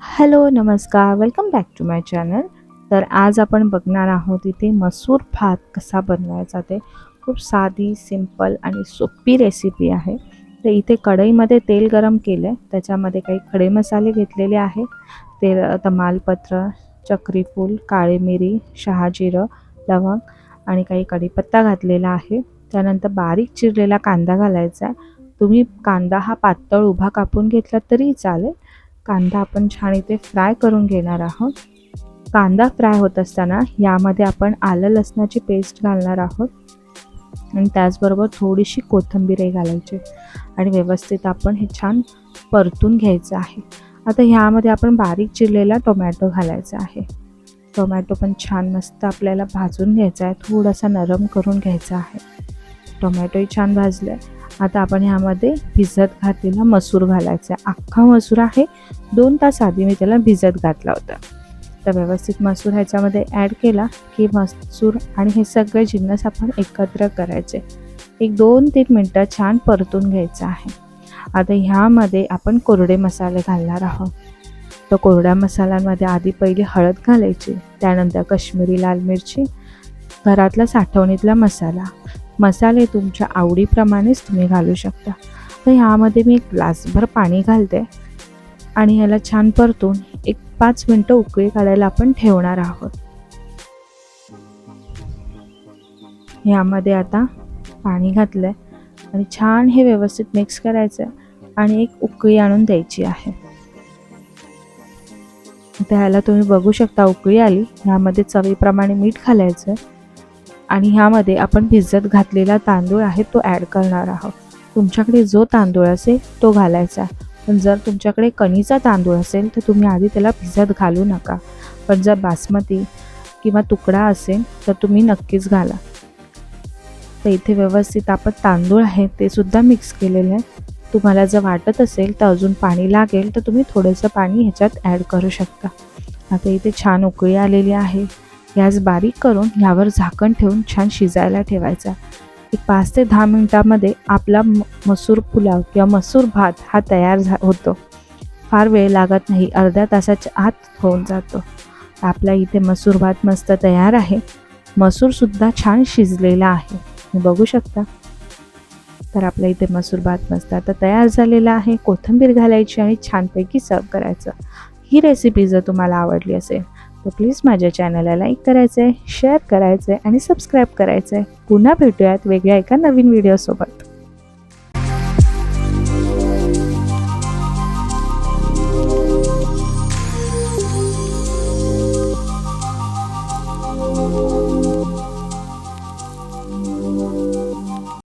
Hello नमस्कार. Welcome back to my channel तर आज आपण बघणार आहोत इथे मसूर भात कसा बनवायचा ते. खूप साधी सिंपल आणि सोपी रेसिपी आहे. तर इथे कढईमध्ये तेल गरम केलं आहे त्याच्यामध्ये काही खडे मसाले घेतलेले आहे तेल तमालपत्र चक्रीफूल काळी मिरी शहाजिरं लवंग आणि काही कढीपत्ता घातलेला आहे. त्यानंतर बारीक चिरलेला कांदा घालायचा आहे. तुम्ही कांदा हा पातळ उभा कापून घेतला तरी चालेल. कांदा आपण छान इथे फ्राय करून घेणार आहोत. कांदा फ्राय होत असताना यामध्ये आपण आलं लसणाची पेस्ट घालणार आहोत. आणि त्याचबरोबर थोडीशी कोथिंबीरही घालायची. आणि व्यवस्थित आपण हे छान परतून घ्यायचं आहे. आता ह्यामध्ये आपण बारीक चिरलेला टोमॅटो घालायचा आहे. टोमॅटो पण छान मस्त आपल्याला भाजून घ्यायचा आहे. थोडासा नरम करून घ्यायचा आहे. टोमॅटोही छान भाजलं आहे आता आपण ह्यामध्ये भिजत घातलेला मसूर घालायचा आहे. अख्खा मसूर आहे. दोन तास आधी मी त्याला भिजत घातला होता. तर व्यवस्थित मसूर ह्याच्यामध्ये ॲड केला की मसूर आणि हे सगळे जिन्नस आपण एकत्र करायचे. एक दोन तीन मिनटं छान परतून घ्यायचं आहे. आता ह्यामध्ये आपण कोरडे मसाले घालणार आहोत. तर कोरड्या मसाल्यांमध्ये आधी पहिली हळद घालायची त्यानंतर कश्मीरी लाल मिरची घरातला साठवणीतला मसाला. मसाले तुमच्या आवडीप्रमाणेच तुम्ही घालू शकता. तर ह्यामध्ये मी एक ग्लासभर पाणी घालते आणि ह्याला छान परतून एक पाच मिनटं उकळी काढायला आपण ठेवणार आहोत. ह्यामध्ये आता पाणी घातलं आहे आणि छान हे व्यवस्थित मिक्स करायचं आहे आणि एक उकळी आणून द्यायची आहे. त्याला तुम्ही बघू शकता उकळी आली. ह्यामध्ये चवीप्रमाणे मीठ घालायचं आहे आणि ह्यामध्ये आपण भिजत घातलेला तांदूळ आहे तो ॲड करणार आहोत. तुमच्याकडे जो तांदूळ असेल तो घालायचा पण जर तुमच्याकडे कणीचा तांदूळ असेल तर तुम्ही आधी त्याला भिजत घालू नका. पण जर बासमती किंवा तुकडा असेल तर तुम्ही नक्कीच घाला. तर इथे व्यवस्थित आपण तांदूळ आहे ते सुद्धा मिक्स केलेलं आहे. तुम्हाला जर वाटत असेल तर अजून पाणी लागेल तर तुम्ही थोडंसं पाणी ह्याच्यात ॲड करू शकता. आता इथे छान उकळी आलेली आहे. गॅस बारीक करून ह्यावर झाकण ठेवून छान शिजायला ठेवायचा. एक पाच ते दहा मिनटामध्ये आपला म मसूर पुलाव किंवा मसूर भात हा तयार झा होतो. फार वेळ लागत नाही अर्ध्या तासाच्या आत होऊन जातो. आपला इथे मसूर भात मस्त तयार आहे. मसूरसुद्धा छान शिजलेला आहे. तुम्ही बघू शकता. तर आपल्या इथे मसूर भात मस्त आता तयार झालेला आहे. कोथिंबीर घालायची आणि छानपैकी सर्व करायचं. ही रेसिपी जर तुम्हाला आवडली असेल तर प्लीज माझ्या चॅनलला लाईक करायचं आहे शेअर करायचं आहे आणि सबस्क्राईब करायचं आहे पुन्हा भेटूयात वेगळ्या एका नवीन व्हिडिओसोबत thank